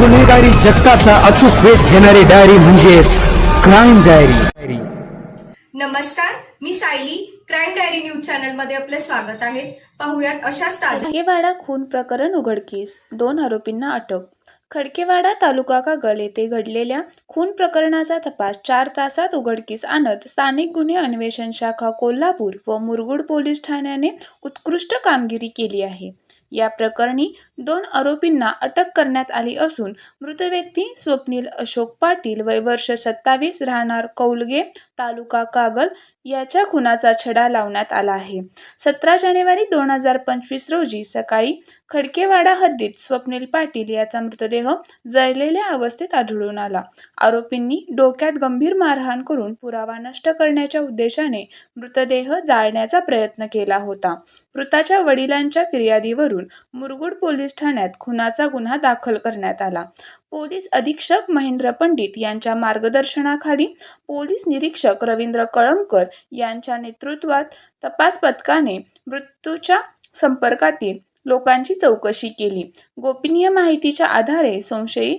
गुन्हेगारी जगताचा अचूक वेध घेणारी डायरी म्हणजेच क्राईम डायरी नमस्कार मी सायली. क्राईम डायरी न्यूज चॅनलमध्ये आपले स्वागत आहे. पाहुयात अशाच ताज्या खडकेवाडा खून प्रकरण उघडकीस. दोन आरोपींना अटक. खडकेवाडा तालुका कागल येथे घडलेल्या खून प्रकरणाचा तपास चार तासात उघडकीस आणत स्थानिक गुन्हे अन्वेषण शाखा कोल्हापूर व मुरगुड पोलीस ठाण्याने उत्कृष्ट कामगिरी केली आहे. या प्रकरणी दोन आरोपींना अटक करण्यात आली असून मृत व्यक्ती स्वप्नील अशोक पाटील वय वर्ष सत्तावीस राहणार कौलगे तालुका कागल याच्या खुनाचा छडा लावण्यात आला आहे. सतरा जानेवारी दोन हजार पंचवीस रोजी सकाळी खडकेवाडा हद्दीत स्वप्नील पाटील याचा मृतदेह जळलेल्या अवस्थेत आढळून आला. आरोपींनी डोक्यात गंभीर मारहाण करून पुरावा नष्ट करण्याच्या उद्देशाने मृतदेह जाळण्याचा प्रयत्न केला होता. मृताच्या वडिलांच्या फिर्यादीवरून मुरगुड पोलीस ठाण्यात खुनाचा गुन्हा दाखल करण्यात आला. पोलीस अधीक्षक महेंद्र पंडित यांच्या मार्गदर्शनाखाली पोलीस निरीक्षक रवींद्र कळमकर यांच्या नेतृत्वात तपास पथकाने मृत्यूच्या संपर्कातील लोकांची चौकशी केली. गोपनीय माहितीच्या आधारे संशयित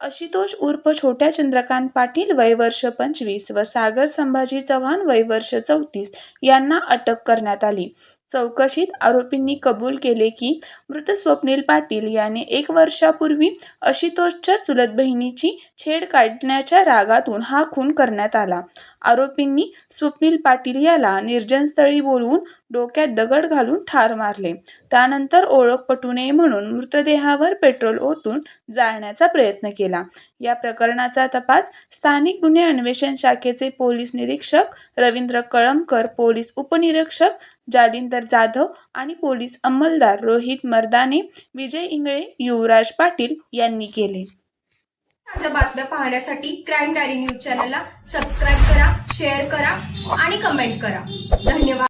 आशुतोष उर्फ छोट्या चंद्रकांत पाटील वय वर्ष पंचवीस व सागर संभाजी चव्हाण वय वर्ष चौतीस यांना अटक करण्यात आली. चौकशीत आरोपींनी कबूल केले की मृत स्वप्नील पाटील याने एक वर्षापूर्वी आशुतोषच्या चुलत बहिणीची छेड काढण्याच्या रागातून हा खून करण्यात आला. आरोपींनी स्वप्नील पाटील याला निर्जनस्थळी बोलवून डोक्यात दगड घालून ठार मारले. त्यानंतर ओळख पटू नये म्हणून मृतदेहावर पेट्रोल ओतून जाळण्याचा प्रयत्न केला. या प्रकरणाचा तपास स्थानिक गुन्हे अन्वेषण शाखेचे पोलीस निरीक्षक रवींद्र कळमकर पोलीस उपनिरीक्षक जालिंदर जाधव आणि पोलीस अंमलदार रोहित मर्दाने विजय इंगळे युवराज पाटील यांनी केले. ताज्या बातम्या पाहण्यासाठी क्राईम डायरी न्यूज चॅनलला सबस्क्राईब करा शेअर करा आणि कमेंट करा. धन्यवाद.